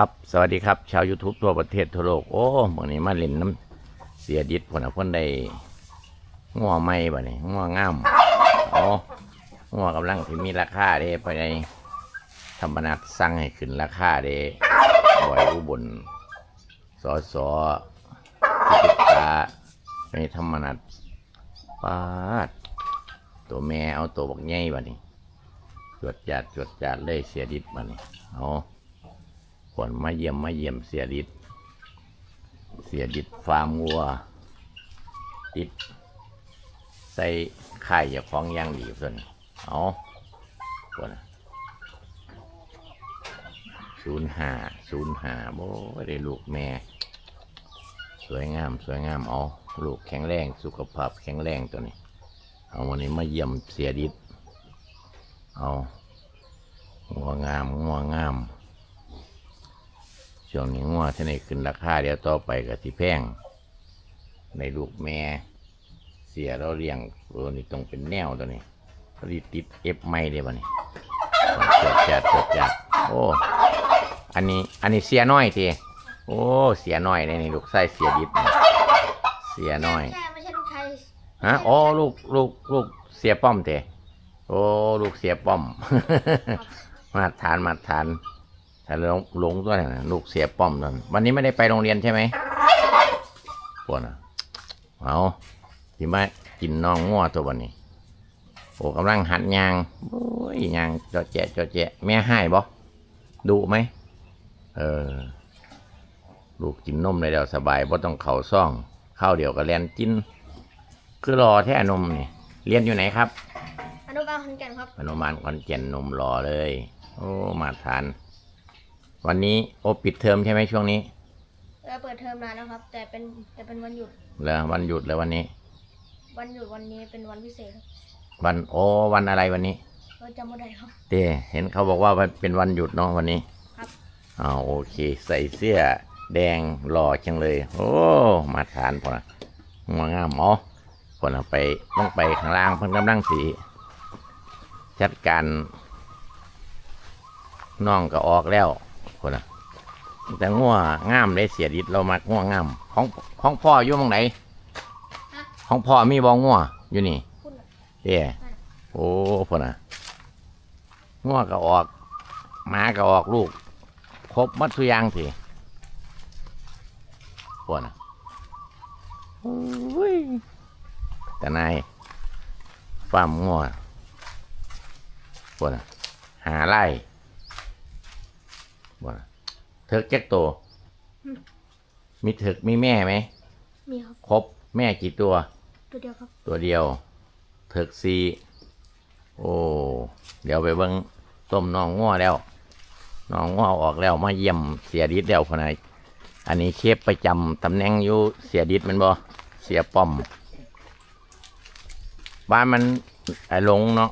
ครับสวัสดีครับชาว YouTube ทั่วประเทศทั่วโลก โอ้เมื่อนี้มาเล่นน้ำเสียดิดพนน่ะพ่นได้งัวไม่บ่นี่งัวงามอ๋องัวกำลังที่มีราคาเด้ไปในธรรมนัดสั่งให้ขึ้นราคาเด้บ่อยอุบลสอสอพิจิตาในธรรมนัดปาดตัวแม่เอาตัวบักใหญ่บ่นี่จวดจาดจวดจาดเลยเสียดิดบ่นี่เอา ควรมาเยี่ยมมาเยี่ยมเสียดิดเสียดิดฟาร์มวัว ติด ใส่ไข่อย่าของย่างดีส่วนเอาควรศูนย์หาศูนย์หาโอ้ได้ลูกแม่ สวยงามสวยงามเอาลูกแข็งแรงสุขภาพแข็งแรงตัวนี้ เอาวันนี้มาเยี่ยมเสียดิดเอางัวงามงัวงาม ช่วงนี้งัวที่ไหนขึ้นราคาเดี๋ยวต่อไปก็สิแพงในลูกแม่ เสียเราเลี้ยงตัวนี้ต้องเป็นแนวตัวนี้รีติดเอฟไม่ได้บ่นี่จดจัดจดจัดโอ้อันนี้อันนี้เสียน้อยทีโอ้เสียน้อยในนี่ลูกไส้เสียดิบนี่เสียน้อยใช่ไม่ใช่ลูกชายฮะโอ้ลูกลูกลูกเสียป้อมเตโอ้ลูกเสียป้อม มาทานมาทาน แต่หลงหลงตัวนั้นน่ะลูกเสียป้อมนั่นวันนี้ไม่ได้ไปโรงเรียนใช่ไหมปวดอะเอาที่มากินน้องงัวตัววันนี้ โอ้กำลังหัดยางโอ้ยยางจอแจะจอแจะแม่ให้บ่ดุไหมเออลูกกินนมเลยเดี๋ยวสบายบ่ต้องเข่าซ่องข้าวเดียวกับแลนกิน คือรอแท่นมนี่เรียนอยู่ไหนครับอนุบาลขอนแก่นครับอนุบาลคอนเจนนมรอเลย โอ้มาทาน วันนี้โอปิดเทอมใช่ไหมช่วงนี้เราเปิดเทอมนานแล้วครับ แต่เป็นแต่เป็นวันหยุดเหรอวันหยุดแล้ววันนี้ วันหยุดวันนี้เป็นวันพิเศษครับวันโอ้วันอะไรวันนี้เราจำไม่ได้ครับ เต้เห็นเขาบอกว่าเป็นวันหยุดเนาะวันนี้ครับอ้าวโอเค ใส่เสื้อแดงหล่อจังเลย โอ้มาทานพอนะงวงามอ๋อพอนะไปต้องไปข้างล่างเพิ่นกำลังสีจัดการน้องก็ออกแล้ว พอนะแต่งัวงามได้เสียดิดเรามักงัวงามของของพ่ออยู่หมองไหนฮะของพ่อมีบองงัวอยู่นี่คุณน่ะเด้โอ้พอนะงัวก็ออกหมาก็ออกลูก ครบหมัดทุกอย่างทีพวกนะโอ้ยแต่นายฟาร์มงัวพวกนะหาไล่ พวกนะเถิกเจ๊กโตวมีเถิกมีแม่ไหม มีครับ ครบแม่กี่ตัว ตัวเดียวครับ ตัวเดียว เถิกซีโอ้ เดี๋ยวไปเบิ้งต้มน้องง้อแล้วน้องง้อออกแล้วมาเยี่ยมเสียดิดแล้วพนายอันนี้เชฟประจำตำแหน่งอยู่เสียดิดแมันบ่เสียป้อม บ้านมันไอ้หลงเนาะ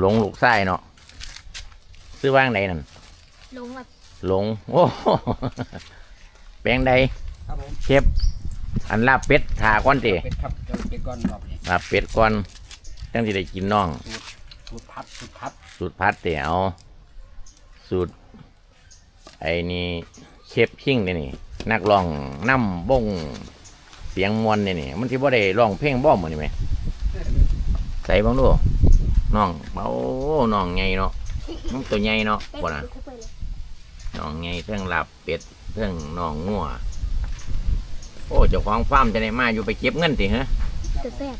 หลงลูกไส้เนาะซื้อว่างไหนนั่น ลงแบบ หลง โอ้แปลงใดครับผมเชฟอันลาบเป็ดถาก้อนติเป็ดครับเจ้าเป็ดก้อนรอบนี้ลาบเป็ดก่อนจังที่ได้กินน้อง สูตรพัดสูตรพัดสูตรพัดเตี๋ยวสูตร ไอ้นี่เชฟชิ่งนี่นี่ นักร้องน้ำบงเสียงมวลนี่นี่ มันที่บ่ได้ร้องเพลงบ้อมมันนี่ไหมใส่บ้างดูน้องเบาน้องไงเนาะน้องตัวใหญ่เนาะเป๊ะบ่นะ ทุกไปเลยน้องไงเรื่องลาบเป็ดเรื่องน้องงัวโอ้เจ้าของฟาร์มจะได้มาอยู่ไปเก็บเงินติฮะจะแซ่บ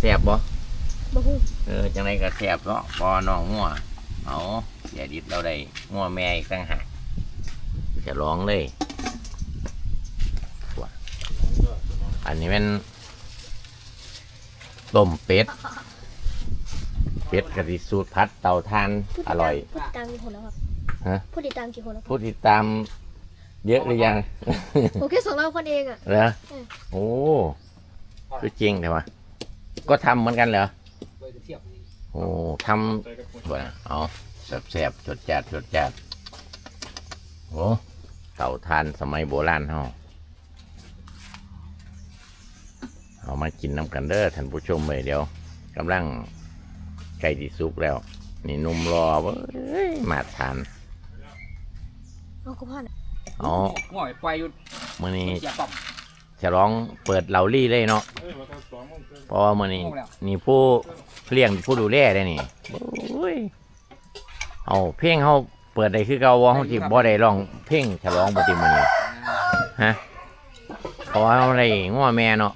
แซ่บบ่บ่ฮู้เออจังไรก็แซ่บเนาะพอน้องงัวเอาเสียดิบเราได้งัวแม่อีกต่างหากจะร้องเลยว้าอันนี้มันต้มเป็ด เป็ดกะทิสูตรพัดเตาทานผู้อติดร่ตาอมยผู้ติดตามกี่คนแล้วครับ ฮะ ผู้ติดตามกี่คนแล้วครับผู้ติดตาม เยอะหรือยังผมแค่สองร้อยคนเองอะ เหรอเออโอ้คือจริงแต่ว่าก็ทำเหมือนกันเหรอโดยเทียบโอ้ทำบ่นะเอาแสบๆจดจัดจดจัดโอ้เต่าทานสมัยโบราณเฮาเอามากินน้ำกันเด้อท่านผู้ชมเลยเดี๋ยวกำลังใกล้ที่สุกแล้ว นี่หนุ่มรอเว้ยมาทานน้องกุพันเอาง่อยปล่อยอยู่มื้อนี้เสียปั๊มฉลองเปิดเหลาลี่เลยเนาะเพราะว่ามื้อนี้นี่ผู้เลี้ยงผู้ดูแลได้นี่โอ้ยเอาเพลงเฮาเปิดได้คือเก่าว่าเฮาสิบ่ได้ร้องเพลงฉลองบ่ติมื้อนี้ฮะเพราะว่าเฮาได้ง้อแม่เนาะ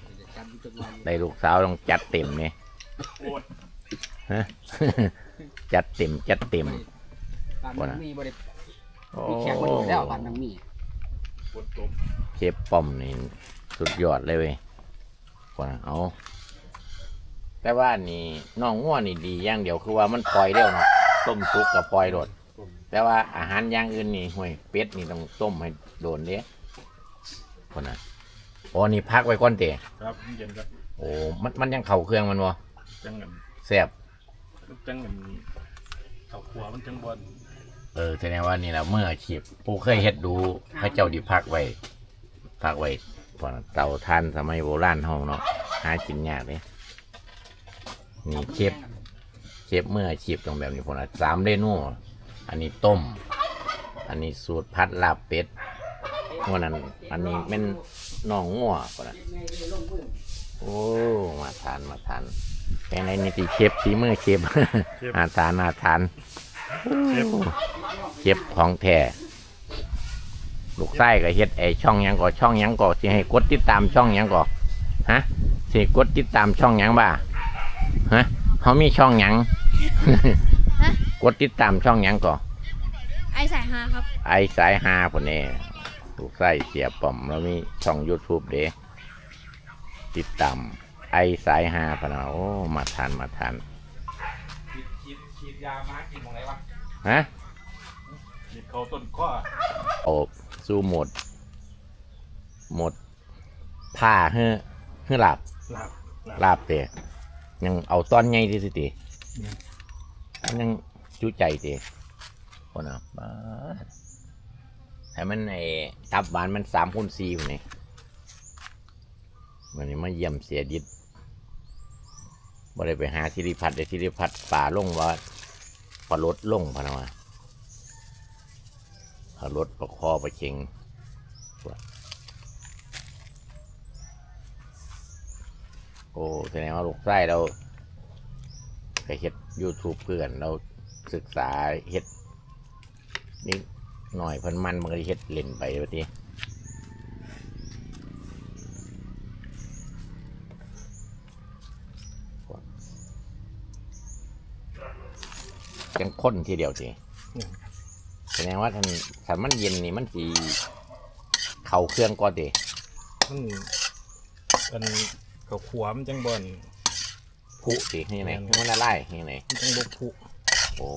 ได้ลูกสาวต้องจัดเต็มนี่ฮะ จัดเต็มจัดเต็ม บ้านมันมีบริโอ้มีแขกมาดูแล้วบ้านมันมีเชฟป้อมนี่สุดยอดเลยเว้ยกว่าเอา แต่ว่านี่น้องง่วนี่ดีอย่างเดียวคือว่ามันปล่อยเร็วเนาะต้มซุกกับปล่อยโดด แต่ว่าอาหารอย่างอื่นนี่ห่วยเป็ดนี่ต้องต้มให้โดนเด้คนน่ะโอ้นี่พักไว้ก่อนเตะครับเย็นครับโอ้มันมันยังเข่าเครื่องมันวะจังเงินแซ่บ จังเงินเขาครัวมันจังบอลเออแสดงว่านี่แหละเมื่ออาชีพผู้เคยเฮ็ดดูพระเจ้าดิพักไว้พักไว้พอเตาท่านสมัยโบราณเฮาเนาะหากินยากเลยนี่เชฟเชฟเมื่ออาชีพตรงแบบนี้พอนะสามเมนูอันนี้ต้ม อันนี้สูตรพัดลาบเป็ดวันนั้น อันนี้เป็นน่องงัวพอนโอ้มาทานมาทาน แค่ในนี่ตีเชฟสีมือเชฟอาทานอาทานเชฟเจ็บของแท้ลูกไส้ก็เฮ็ดไอช่องหยังก่อช่องหยังก่อสิให้กดติดตามช่องหยังก่อฮะสิกดติดตามช่องหยังบ้าฮะเขามีช่องหยังกดติดตามช่องหยังก่อไอสายฮาครับ ไอสายฮาคนนี้ลูกไส้เสียป่อมแล้วมีช่อง YouTube เด้ติดตาม ไอสายฮาพะนะโอ้มาทานมาทานฉีดฉีดยามากินของไหนวะฮะฉีดเขาต้นข้อโอบสู้หมด หมดผ้าเฮ้อเฮ้อหลับหลับลาบเตะยังเอาตอนใหญ่ที่สิติยังจุใจเตะคนอะบ้าดให้มันไอ้ตับหวานมันสามคูณสี่คนนี้วันนี้มาเยี่ยมเสียดิด บ่ได้ไปหาสิริพัฒน์ได้สิริพัฒน์ป่าลงว่าปลาลดลงพะนะวะปลาลดปลาคอปลาเชิงโอ้แสดงว่าลูกไส้เราไปเฮ็ด YouTube เพื่อนเราศึกษาเฮ็ดนี่หน่อยเพันมันมันก็เฮ็ดเล่นไปแบบนี้ จังค้นทีเดียวสิแสดงว่าท่านถ้ามันเย็นนี่มันสีเข่าเครื่องก่อนดิมันอันเขาครัวมันจังบอลผุสิให้ไหนแม่นให้มันละลายให้ไหนมันจังบกผุโอ้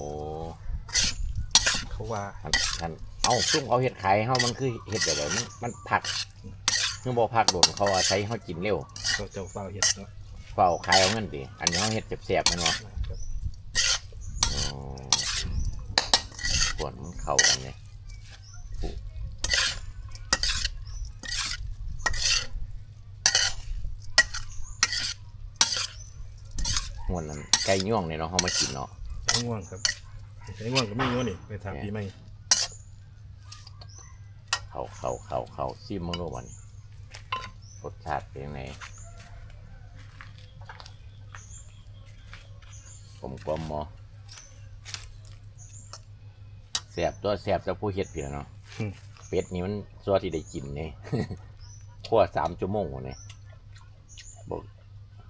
เขาว่าท่านท่านเอาซุ่มเขาเห็ดขายเฮามันคือเห็ดแบบไหนมันมันผักคือบ่ผักโดนเขาอาศัยเฮากินเร็วเขาเจ้าเฝ้าเห็ดเนาะเฝ้าขายเอาเงินติอันนี้เฮาเห็ดแซ่บๆแมันบ่ค รับอ๋อปวดมันเข้ากันเลยผุม่วนนั้นไก่ย่วงเนี่ยเนาะเฮามากินเนาะง่วงครับใช้ง่วงก็ไมีอยู่นี่ไปถามพี่ไหมเขาเขาเขาเขาซิมมึงดูมันรสชาติเป็นยังไงผมกลมหมอ แสบตัวแสบจะผู้เฮ็ดพี่ล่ะเนาะเป็ดนี่มันซัวที่ได้กินเนี่ยคั่วสามชั่วโมงเนี่ยบอก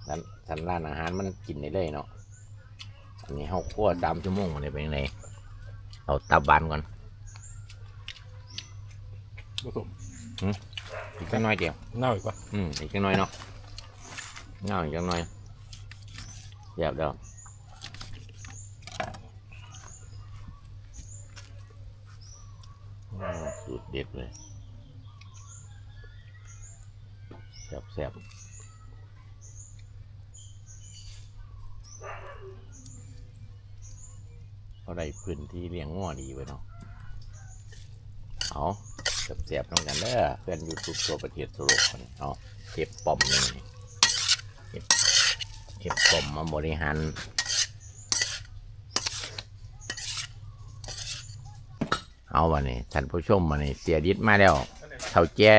สันสันร้านอาหารมันกินได้เลยเนาะอันนี้เขาคั่วสามชั่วโมงเนี่ยเป็นยังไงเอาตับบานก่อนผสมอีกสักหน้อยเดียว เน่าอีกปะอืมอีกจังหน่อยเนาะเงาอีกจังหน่อยเรียบแล้วโอ้ สูตรเด็ดเลยแซ่บแซ่บเขาได้พื้นที่เลี้ยงง้อดีไว้เนาะเอาแซ่บๆต้องกันเด้อเพื่อนยูทูบตัวประเทศสโลกคนเอาเก็บปอมนี่เก็บเก็บปอมมาบริหาร เอาวันนี้ท่านผู้ชมวันนี้เสียดิดมาแล้วเท่าแจ้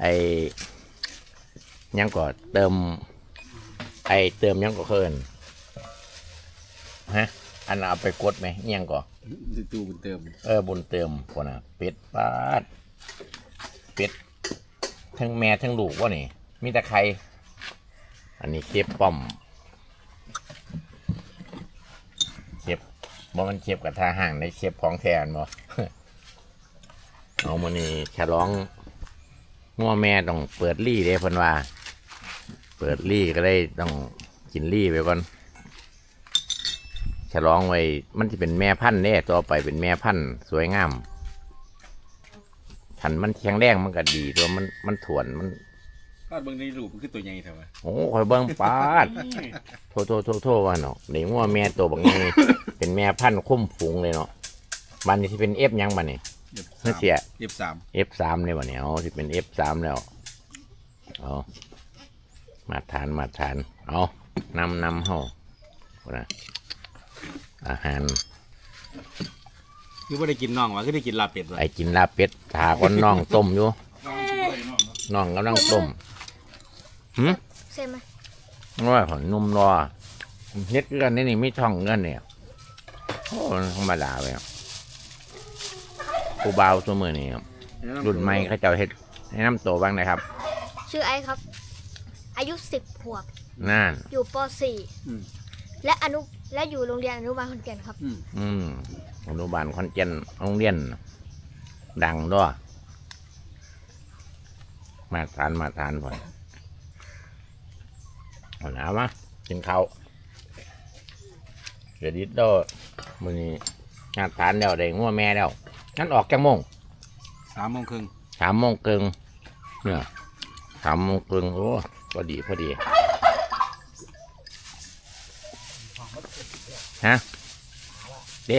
ไอยังก็เติม ไอเติมยังก็เคินฮะอันเอาไปกดไหมอิหยังก็ตู้บุญเติม เออบุญเติมคนน่ะ เป็ดปาดเป็ดทั้งแม่ทั้งลูกวะนี่มีแต่ใคร อันนี้เคฟป้อมเคฟ บ่มันเคฟกับทาห่างในเคฟของแทนบ่เอามานี่ฉลองงัวแม่ต้องเปิดรี่เด้เพิ่นว่า เปิดรี่ก็ได้ต้องกินรี่ไปก่อนฉลองไว้มันจะเป็นแม่พันธุ์เน่ต่อไปเป็นแม่พันธุ์สวยงามขันมันแข็งแรงมันก็ดีตัวมันมันถวนมัน ก็เบิ่งในรูปมันคือตัวใหญ่เท่าไหร่โอ้คอยเบิ้งปาดโทษโทษโทษโทษว่าเนาะเด็กว่าแม่ตัวบางไงเป็นแม่พันธุ์คุ้มฝูงเลยเนาะบันนี้ที่เป็นเอฟยังบันนี้ไม่เสียเอฟสามเอฟสามเนี่ยบันนี้เอาที่เป็นเอฟสามแล้วเอามาทานมาทานเอานำนำเฮาพุ่นนะอาหารคือว่าได้กินน่องวะคือได้กินลาบเป็ดวะไอ้กินลาบเป็ดถาก้อนน่องต้มอยู่น่องกำลังต้ม หืมเซ็นไหมว่าของนุ่มรอเฮ็ดคือกันนี่นี่ไม่ช่องเงินเนี่ยโอ้มันธรรมดาไปครับผู้เบาวตัวมือนี่ครับรุ่นใหม่เขาเจ้าเฮ็ดให้น้ำโตวบ้างนะครับ ชื่อไอซ์ครับ อายุสิบขวบนั่นอยู่ปอืม .4 และอนุและอยู่โรงเรียนอนุบาลขอนแก่นครับ อืมอืมอนุบาลคอนเจนโรงเรียน ดังด้วยมาทานมาทานผ่อน เอาหนาวมากินข้าวเดี๋ยวดิดโดมือนี้งานทานแล้วได้งัวแม่แล้วงั้นออกจังโมงสามโมงครึ่งสามโมงเกิงเนี่ยสามโมงเกิงโอ้พอดีพอดีฮะเด้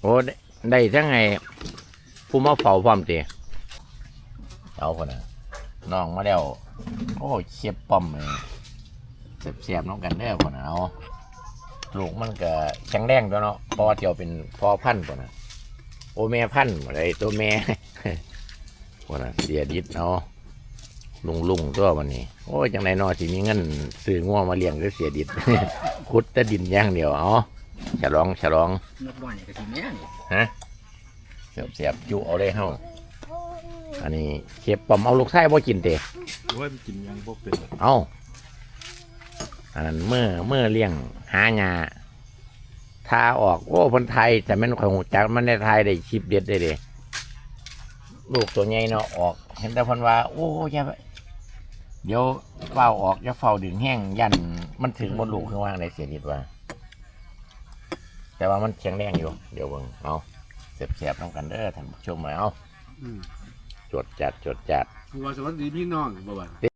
โอ้ได้ได้ทั้งไงผู้มาเฝ้าพร้อมตีเอาคนน่ะน้องมาแล้ว โอ้เชียบป้อมเลยเสียบๆน้องกันเด้อคนน่ะเอาลูกมันก็แข็งแรงตัวเนาะเพอเดียวเป็นพอพันธุ์ตัวน่ะโอแม่พันธุ์อะไรตัวแม่วันน่ะเสียดิดเอาลุงลุงตัววันนี้ โอ้ยจังไรนอสิมีเงินซื้อง่วมาเลี้ยงหรือเสียดิดขุดแต่ดินอย่างเดียวเอาฉลองฉลองนกน้อยกะทิแม่นี่ฮะเสียบเสียบจุเอาเลยเฮา อันนี้เก็บปอมเอาลูกไส้บ่กินเตะว่ามันกินยังบ่เป็นเอาอันนั้นเมื่อเมื่อเลี้ยงหาหญ้าทาออกโอ้คนไทยแต่แม่นข่อยหูจักมันในไทยได้ชิปเด็ดได้เด้ลูกตัวใหญ่เนาะออก เห็นแต่คนว่า โอ้อยาไปเดี๋ยวเฝ้าออกจะเฝ้าดึงแห้งยันมันถึงบนลูกข้างว่างในเสียดิดว่า แต่ว่ามันแข็งแรงอยู่ เดี๋ยวเบิ่งเอาเสียบๆน้ำกันเด้อท่านผู้ชมมาเอา อืมจดจัดจดจัดว่าสวัสดีพี่น้องบ่บ่